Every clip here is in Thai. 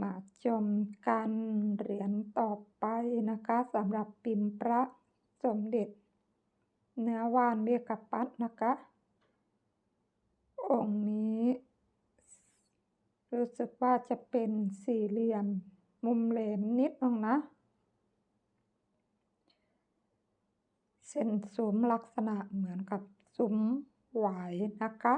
มาชมการเหรียญต่อไปนะคะสำหรับปิมพระสมเด็จ เนื้อวานเบกปัดนะคะ องค์นี้ รู้สึกว่าจะเป็นสี่เหลี่ยมมุมเหลมนิดนึงนะเส้นสุมลักษณะเหมือนกับสุมหวายนะคะ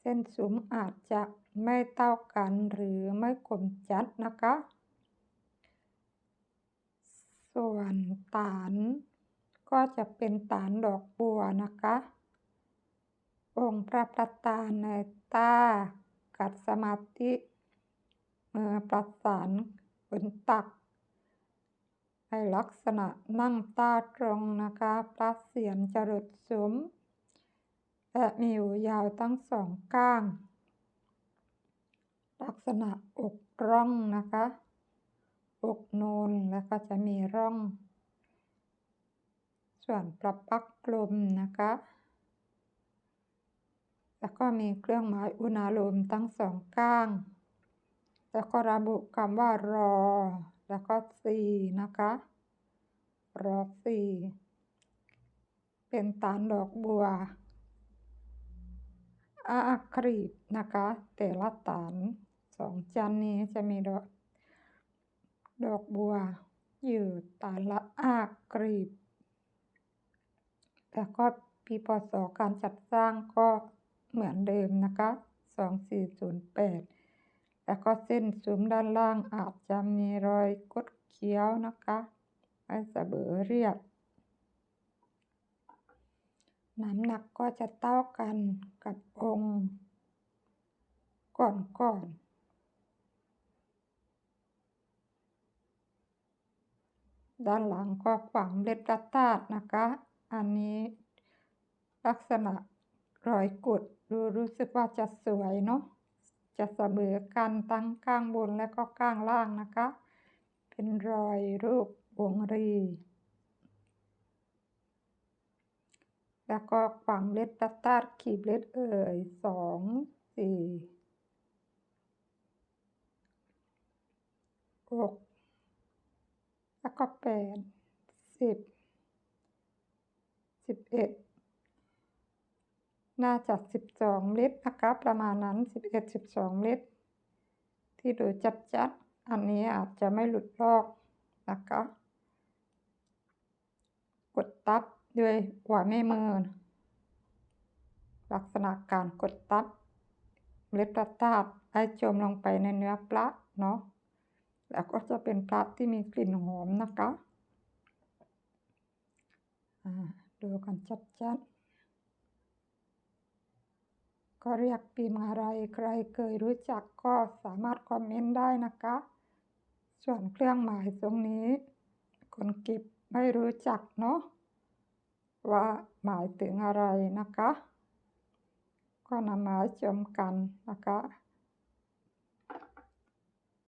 เส้นสุมอาจจะไม่เท่ากันหรือไม่คมจัดนะคะ ส่วนฐานก็จะเป็นฐานดอกบัวนะคะ องค์พระประธานในตากัดสมาธิมือประสานบนตักในลักษณะนั่งตาตรงนะคะ พระเสียรจรดสม และมีอยู่ยาวทั้งสองก้าง ลักษณะอกร่องนะคะ อกนูนแล้วก็จะมีร่อง ส่วนประปักกลมนะคะ แล้วก็มีเครื่องหมายอุณาโลมทั้งสองก้าง แล้วก็ระบุคำว่ารอ แล้วก็สี่นะคะรอสี่เป็นฐานดอกบัว อาครีบนะคะ แต่ละฐานสองจันนี้จะมีดอก ดอกบัว อยู่ฐานละอากรีบแล้วก็ปีพศการจัดสร้างก็เหมือนเดิมนะคะ 2408 แล้วก็เส้นซุ้มด้านล่างอาจจะมีรอยกดเคี้ยวนะคะไม่เสมอเรียบ น้ำหนักก็จะเท่ากันกับองค์ก่อนๆด้านหลังก็ฝังเล็ดกระตาดนะคะ อันนี้ลักษณะรอยกุดดูรู้สึกว่าจะสวยเนาะ จะเสมอกันทั้งข้างบนและก็ข้างล่างนะคะ เป็นรอยรูปวงรี แล้วก็ฝังเล็ดตัดตัดขีบเล็ดเอ่ยสองสี่หกแล้วก็แปดสิบสิบเอ็ดน่าจะสิบสองลิตรนะคะประมาณนั้นสิบเอ็ดสิบสองลิตร ที่ดูจัดจัดอันนี้อาจจะไม่หลุดลอกนะคะ กดตับ ด้วยหัวแม่มือลักษณะการกดตับเล็บประตาดให้จมลงไปในเนื้อปลาเนาะแล้วก็จะเป็นปลาที่มีกลิ่นหอมนะคะดูกันชัดๆก็เรียกปีมอะไรใครเคยรู้จักก็สามารถคอมเมนต์ได้นะคะ ส่วนเครื่องหมายตรงนี้ คนเก็บไม่รู้จักเนาะ ว่าหมายถึงอะไรนะคะ ก็นำมาชมกันนะคะ